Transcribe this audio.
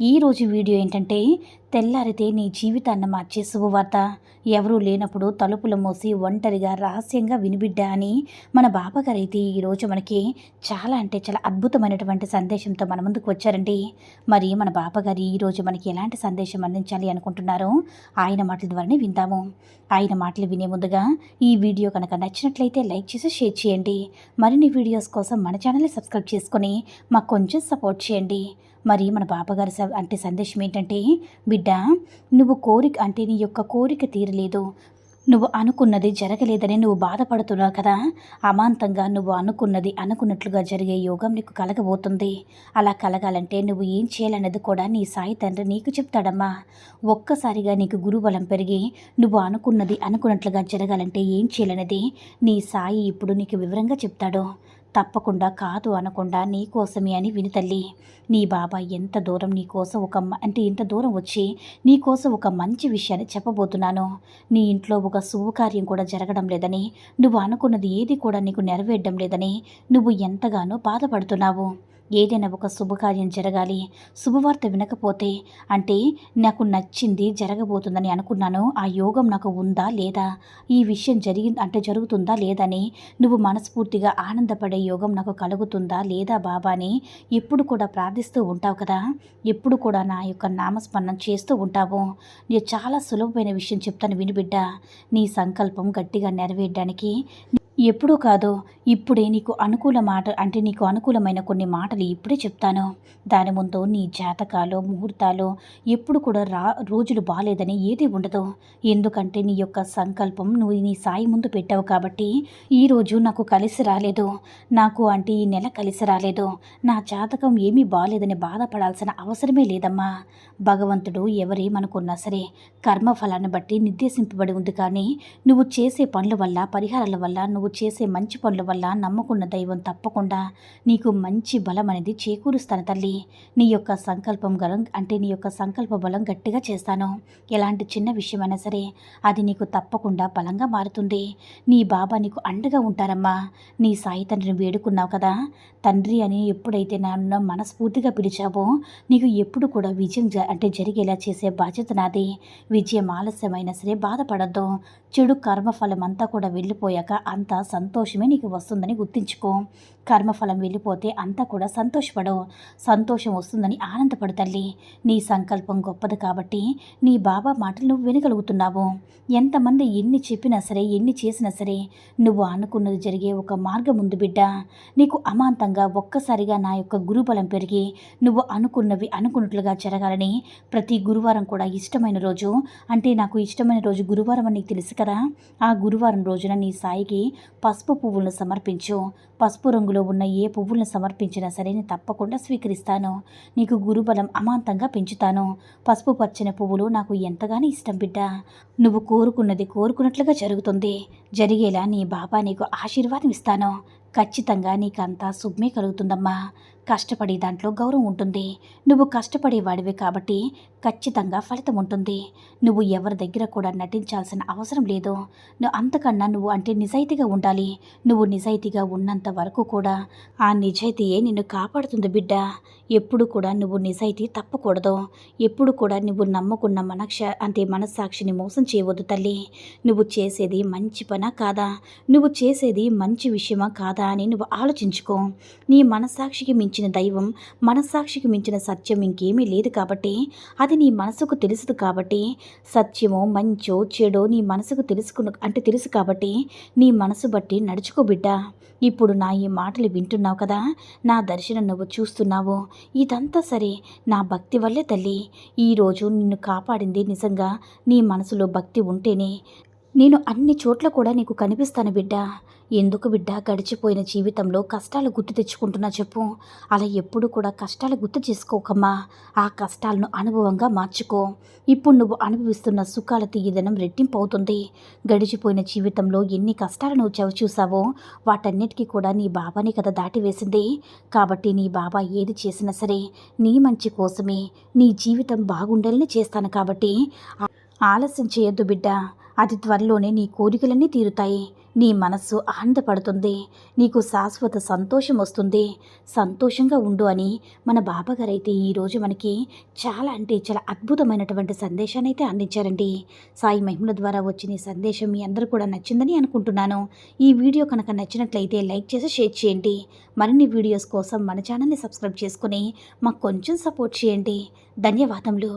ఈరోజు వీడియో ఏంటంటే తెల్లారితే నీ జీవితాన్ని మార్చే శుభవార్త ఎవరూ లేనప్పుడు తలుపులు మూసి ఒంటరిగా రహస్యంగా వినిబిడ్డా అని మన బాబాగారు అయితే ఈరోజు మనకి చాలా అంటే చాలా అద్భుతమైనటువంటి సందేశంతో మన ముందుకు వచ్చారండి. మరి మన బాబాగారు ఈరోజు మనకి ఎలాంటి సందేశం అందించాలి అనుకుంటున్నారో ఆయన మాటల ద్వారానే విందాము. ఆయన మాటలు వినే ముందుగా ఈ వీడియో కనుక నచ్చినట్లయితే లైక్ చేసి షేర్ చేయండి. మరిన్ని వీడియోస్ కోసం మన ఛానల్ని సబ్స్క్రైబ్ చేసుకొని మాకు కొంచెం సపోర్ట్ చేయండి. మరి మన బాబాగారు స- అంటే సందేశం ఏంటంటే బిడ్డ నువ్వు కోరిక అంటే నీ యొక్క కోరిక తీరలేదు. నువ్వు అనుకున్నది జరగలేదని నువ్వు బాధపడుతున్నావు కదా. అమాంతంగా నువ్వు అనుకున్నది అనుకున్నట్లుగా జరిగే యోగం నీకు కలగబోతుంది. అలా కలగాలంటే నువ్వు ఏం చేయాలన్నది కూడా నీ సాయి తండ్రి నీకు చెప్తాడమ్మా. ఒక్కసారిగా నీకు గురుబలం పెరిగి నువ్వు అనుకున్నది అనుకున్నట్లుగా జరగాలంటే ఏం చేయాలన్నది నీ సాయి ఇప్పుడు నీకు వివరంగా చెప్తాడు. తప్పకుండా కాదు అనకుండా నీ కోసమే అని విని తల్లి. నీ బాబా ఎంత దూరం నీకోసం ఒక అంటే ఇంత దూరం వచ్చి నీకోసం ఒక మంచి విషయాన్ని చెప్పబోతున్నాను. నీ ఇంట్లో ఒక శుభకార్యం కూడా జరగడం లేదని నువ్వు అనుకున్నది ఏది కూడా నీకు నెరవేరడం లేదని నువ్వు ఎంతగానో బాధపడుతున్నావు. ఏదైనా ఒక శుభకార్యం జరగాలి శుభవార్త వినకపోతే అంటే నాకు నచ్చింది జరగబోతుందని అనుకున్నాను. ఆ యోగం నాకు ఉందా లేదా? ఈ విషయం జరిగి అంటే జరుగుతుందా లేదని నువ్వు మనస్ఫూర్తిగా ఆనందపడే యోగం నాకు కలుగుతుందా లేదా బాబా అని ఎప్పుడు కూడా ప్రార్థిస్తూ ఉంటావు కదా? ఎప్పుడు కూడా నా యొక్క నామస్మరణం చేస్తూ ఉంటావు. నేను చాలా సులభమైన విషయం చెప్తాను వినిబిడ్డ నీ సంకల్పం గట్టిగా నెరవేయడానికి ఎప్పుడూ కాదు ఇప్పుడే నీకు అనుకూల మాట అంటే నీకు అనుకూలమైన కొన్ని మాటలు ఇప్పుడే చెప్తాను. దాని ముందు నీ జాతకాలు ముహూర్తాలు ఎప్పుడు కూడా రా రోజులు బాగాలేదని ఏది ఉండదు. ఎందుకంటే నీ యొక్క సంకల్పం నువ్వు నీ సాయి ముందు పెట్టావు కాబట్టి ఈరోజు నాకు కలిసి రాలేదు. నాకు అంటే ఈ నెల కలిసి రాలేదు. నా జాతకం ఏమీ బాగాలేదని బాధపడాల్సిన అవసరమే లేదమ్మా. భగవంతుడు ఎవరేమనుకున్నా సరే కర్మఫలాన్ని బట్టి నిర్దేశింపబడి ఉంది కానీ నువ్వు చేసే పనుల వల్ల పరిహారాల వల్ల నువ్వు చేసే మంచి పనుల వల్ల నమ్ముకున్న దైవం తప్పకుండా నీకు మంచి బలం అనేది చేకూరుస్తాను తల్లి. నీ యొక్క సంకల్పం గలం అంటే నీ యొక్క సంకల్ప బలం గట్టిగా చేస్తాను. ఎలాంటి చిన్న విషయమైనా సరే అది నీకు తప్పకుండా బలంగా మారుతుంది. నీ బాబా నీకు అండగా ఉంటారమ్మా. నీ సాయి తండ్రిని వేడుకున్నావు కదా. తండ్రి అని ఎప్పుడైతే నన్ను మనస్ఫూర్తిగా పిలిచావో నీకు ఎప్పుడు కూడా విజయం జ- అంటే జరిగేలా చేసే బాధ్యత నాది. విజయం ఆలస్యమైనా సరే బాధపడద్దు. చెడు కర్మఫలం అంతా కూడా వెళ్ళిపోయాక అంతా సంతోషమే నీకు వస్తుందని గుర్తించుకో. కర్మఫలం వెళ్ళిపోతే అంతా కూడా సంతోషపడవు. సంతోషం వస్తుందని ఆనందపడు తల్లి. నీ సంకల్పం గొప్పది కాబట్టి నీ బాబా మాటలు నువ్వు వినగలుగుతున్నావు. ఎంతమంది ఎన్ని చెప్పినా సరే ఎన్ని చేసినా సరే నువ్వు అనుకున్నది జరిగే ఒక మార్గం ఉంది బిడ్డ. నీకు అమాంతంగా ఒక్కసారిగా నా యొక్క గురుబలం పెరిగి నువ్వు అనుకున్నవి అనుకున్నట్లుగా జరగాలని ప్రతి గురువారం కూడా ఇష్టమైన రోజు. అంటే నాకు ఇష్టమైన రోజు గురువారం అని నీకు తెలుసు కదా. ఆ గురువారం రోజున నీ సాయికి పసుపు పువ్వులను సమర్పించు. పసుపు రంగులో ఉన్న ఏ పువ్వులను సమర్పించినా సరే నేను తప్పకుండా స్వీకరిస్తాను. నీకు గురుబలం అమాంతంగా పెంచుతాను. పసుపు పచ్చని పువ్వులు నాకు ఎంతగానో ఇష్టం బిడ్డ. నువ్వు కోరుకున్నది కోరుకున్నట్లుగా జరుగుతుంది. జరిగేలా నీ బాబా నీకు ఆశీర్వాదం ఇస్తాను. ఖచ్చితంగా నీకంతా శుభమే కలుగుతుందమ్మా. కష్టపడే దాంట్లో గౌరవం ఉంటుంది. నువ్వు కష్టపడేవాడివే కాబట్టి ఖచ్చితంగా ఫలితం ఉంటుంది. నువ్వు ఎవరి దగ్గర కూడా నటించాల్సిన అవసరం లేదు. నువ్వు అంతకన్నా నువ్వు అంటే నిజాయితీగా ఉండాలి. నువ్వు నిజాయితీగా ఉన్నంత వరకు కూడా ఆ నిజాయితీయే నిన్ను కాపాడుతుంది బిడ్డ. ఎప్పుడు కూడా నువ్వు నిజాయితీ తప్పకూడదు. ఎప్పుడు కూడా నువ్వు నమ్ముకున్న మనక్ష అంటే మనస్సాక్షిని మోసం చేయవద్దు తల్లి. నువ్వు చేసేది మంచి పనా కాదా? నువ్వు చేసేది మంచి విషయమా కాదా? అని నువ్వు ఆలోచించుకో. నీ మనస్సాక్షికి మించిన దైవం మనస్సాక్షికి మించిన సత్యం ఇంకేమీ లేదు కాబట్టి అది నీ మనసుకు తెలుసు కాబట్టి సత్యమో మంచో చెడో నీ మనసుకు తెలుసుకున్న అంటే తెలుసు కాబట్టి నీ మనసు బట్టి నడుచుకో బిడ్డ. ఇప్పుడు నా ఈ మాటలు వింటున్నావు కదా నా దర్శనం నువ్వు చూస్తున్నావు. ఇదంతా సరే నా భక్తి వల్లే తల్లి. ఈరోజు నిన్ను కాపాడింది నిజంగా నీ మనసులో భక్తి ఉంటేనే. నేను అన్ని చోట్ల కూడా నీకు కనిపిస్తాను బిడ్డ. ఎందుకు బిడ్డ గడిచిపోయిన జీవితంలో కష్టాలు గుర్తు తెచ్చుకుంటున్నా చెప్పు. అలా ఎప్పుడు కూడా కష్టాలు గుర్తు చేసుకోకమ్మా. ఆ కష్టాలను అనుభవంగా మార్చుకో. ఇప్పుడు నువ్వు అనుభవిస్తున్న సుఖాల తీయదనం రెట్టింపు అవుతుంది. గడిచిపోయిన జీవితంలో ఎన్ని కష్టాలు నువ్వు చవి చూసావో వాటన్నిటికీ కూడా నీ బాబాని కదా దాటివేసింది కాబట్టి నీ బాబా ఏది చేసినా సరే నీ మంచి కోసమే. నీ జీవితం బాగుండాలని చేస్తాను కాబట్టి ఆలస్యం చేయొద్దు బిడ్డ. అతి త్వరలోనే నీ కోరికలన్నీ తీరుతాయి. నీ మనస్సు ఆనందపడుతుంది. నీకు శాశ్వత సంతోషం వస్తుంది. సంతోషంగా ఉండు అని మన బాబాగారు అయితే ఈరోజు మనకి చాలా అంటే చాలా అద్భుతమైనటువంటి సందేశాన్ని అయితే అందించారండి. సాయి మహిమల ద్వారా వచ్చిన ఈ సందేశం మీ అందరూ కూడా నచ్చిందని అనుకుంటున్నాను. ఈ వీడియో కనుక నచ్చినట్లయితే లైక్ చేసి షేర్ చేయండి. మరిన్ని వీడియోస్ కోసం మన ఛానల్ని సబ్స్క్రైబ్ చేసుకుని మాకు కొంచెం సపోర్ట్ చేయండి. ధన్యవాదములు.